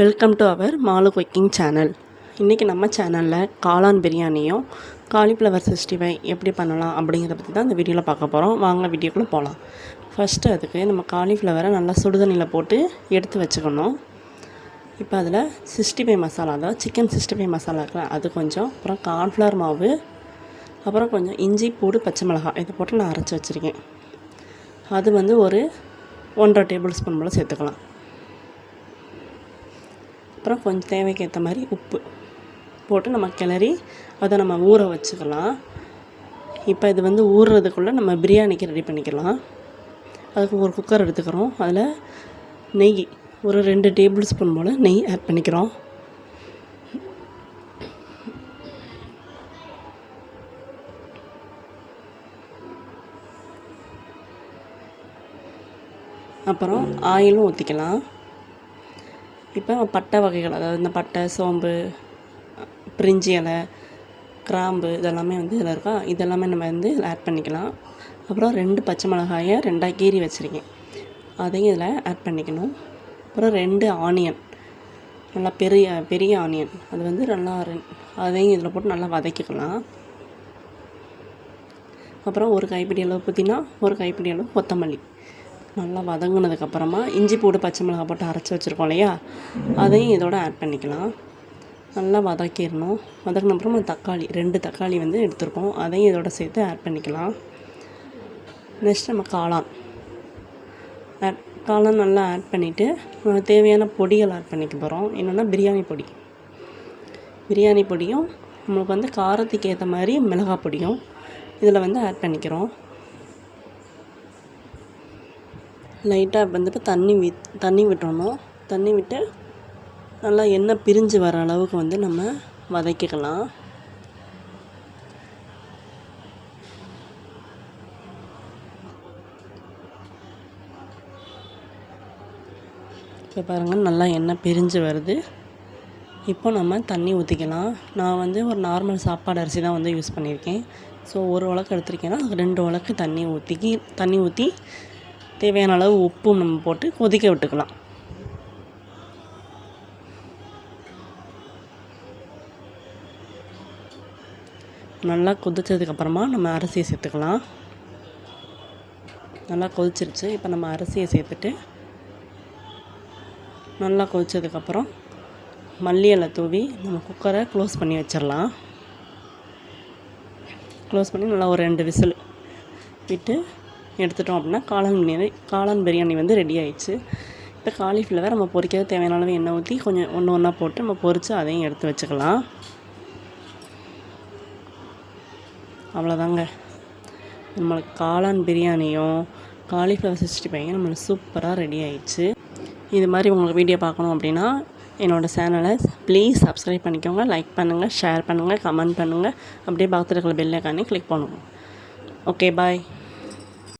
Welcome to our Malu cooking channel இன்றைக்கி நம்ம சேனலில் காளான் பிரியாணியும் காலிஃப்ளவர் சிக்ஸ்டி ஃபைவ் எப்படி பண்ணலாம் அப்படிங்கிறத பற்றி தான் இந்த வீடியோவில் பார்க்க போகிறோம் வாங்க வீடியோக்குள்ளே போகலாம் ஃபஸ்ட்டு அதுக்கு நம்ம காலிஃப்ளவரை நல்லா சுடுதண்ணியில் போட்டு எடுத்து வச்சுக்கணும். இப்போ அதில் சிக்ஸ்டி ஃபைவ் மசாலா தான் சிக்கன் சிக்ஸ்டி ஃபைவ் மசாலா இருக்குல்ல அது கொஞ்சம் அப்புறம் கார்ன்ஃப்ளவர் மாவு அப்புறம் கொஞ்சம் இஞ்சி பூடு பச்சை மிளகாய் இதை போட்டு நான் அரைச்சி வச்சுருக்கேன். அது வந்து ஒரு ஒன்றரை டேபிள் ஸ்பூன் போல் சேர்த்துக்கலாம். அப்புறம் கொஞ்சம் தேவைக்கு ஏற்ற மாதிரி உப்பு போட்டு நம்ம கிளறி அதை நம்ம ஊற வச்சுக்கலாம். இப்போ இது வந்து ஊறுறதுக்குள்ளே நம்ம பிரியாணிக்கு ரெடி பண்ணிக்கலாம். அதுக்கு ஒரு குக்கர் எடுத்துக்கிறோம். அதில் நெய் ஒரு ரெண்டு டேபிள் ஸ்பூன் போல் நெய் ஆட் பண்ணிக்கிறோம். அப்புறம் ஆயிலும் ஊற்றிக்கலாம் இப்போ பட்டை வகைகள் அதாவது இந்த பட்டை சோம்பு பிரிஞ்சி இலை கிராம்பு இதெல்லாமே வந்து இதில் இருக்கா? இதெல்லாமே நம்ம வந்து இதில் ஆட் பண்ணிக்கலாம். அப்புறம் ரெண்டு பச்சை மிளகாயை ரெண்டாக கீறி வச்சுருக்கேன். அதையும் இதில் ஆட் பண்ணிக்கணும். அப்புறம் ரெண்டு ஆனியன் நல்லா பெரிய பெரிய ஆனியன் அது வந்து நல்லா அதையும் இதில் போட்டு நல்லா வதக்கிக்கலாம். அப்புறம் ஒரு கைப்பிடி அளவு புதினா ஒரு கைப்பிடி அளவு கொத்தமல்லி. நல்லா வதங்கினதுக்கப்புறமா இஞ்சி பூடு பச்சை மிளகாய் போட்டு அரைச்சி வச்சுருக்கோம் இல்லையா? அதையும் இதோட ஆட் பண்ணிக்கலாம். நல்லா வதக்கிடணும். வதக்கின அப்புறம் தக்காளி ரெண்டு தக்காளி வந்து எடுத்துருக்கோம். அதையும் இதோட சேர்த்து ஆட் பண்ணிக்கலாம். நெக்ஸ்ட் நம்ம காளான். ஆட் காளான் நல்லா ஆட் பண்ணிவிட்டு தேவையான பொடிகள் ஆட் பண்ணிக்க போகிறோம் என்னென்னா பிரியாணி பொடி. பிரியாணி பொடியும் நம்மளுக்கு வந்து காரத்துக்கு ஏற்ற மாதிரி மிளகாய் பொடியும் இதில் வந்து ஆட் பண்ணிக்கிறோம். லைட்டாக வந்துட்டு தண்ணி வி தண்ணி விட்டுறணும். தண்ணி விட்டு நல்லா எண்ணெய் பிரிஞ்சு வர அளவுக்கு வந்து நம்ம வதக்கிக்கலாம். இப்போ பாருங்கள் நல்லா எண்ணெய் பிரிஞ்சு வருது. இப்போ நம்ம தண்ணி ஊற்றிக்கலாம் நான் வந்து ஒரு நார்மல் சாப்பாடு அரிசி தான் வந்து யூஸ் பண்ணியிருக்கேன். ஸோ ஒரு உலக்கு எடுத்திருக்கேன்னா ரெண்டு உலக்கு தண்ணி ஊற்றிக்கி தண்ணி ஊற்றி தேவையான அளவு உப்பும் நம்ம போட்டு கொதிக்க விட்டுக்கலாம். நல்லா கொதிச்சதுக்கப்புறமா நம்ம அரிசியை சேர்த்துக்கலாம். நல்லா கொதிச்சிருச்சு. இப்போ நம்ம அரிசியை சேர்த்துட்டு நல்லா கொதித்ததுக்கப்புறம் மல்லி இலை தூவி நம்ம குக்கரை க்ளோஸ் பண்ணி வச்சிடலாம். க்ளோஸ் பண்ணி நல்லா ஒரு ரெண்டு விசில் விட்டு எடுத்துட்டோம் அப்படின்னா காளான் பிரியாணி காளான் பிரியாணி வந்து ரெடி ஆயிடுச்சு. இப்போ காலிஃப்ளவர் நம்ம பொரிக்க தேவையான அளவு எண்ணெய் ஊற்றி கொஞ்சம் ஒன்று ஒன்றா போட்டு நம்ம பொரித்து அதையும் எடுத்து வச்சுக்கலாம். அவ்வளோதாங்க நம்மளுக்கு காளான் பிரியாணியும் காலிஃப்ளவர் சிக்ஸ்டி ஃபைவ் நம்மளுக்கு சூப்பராக ரெடி ஆயிடுச்சு. இது மாதிரி உங்களுக்கு வீடியோ பார்க்கணும் அப்படின்னா என்னோடய சேனலை ப்ளீஸ் சப்ஸ்கிரைப் பண்ணிக்கோங்க லைக் பண்ணுங்கள் ஷேர் பண்ணுங்கள் கமெண்ட் பண்ணுங்கள் அப்படியே பார்த்துருக்கிற இருக்கிற கிளிக் பண்ணுங்கள் ஓகே பாய்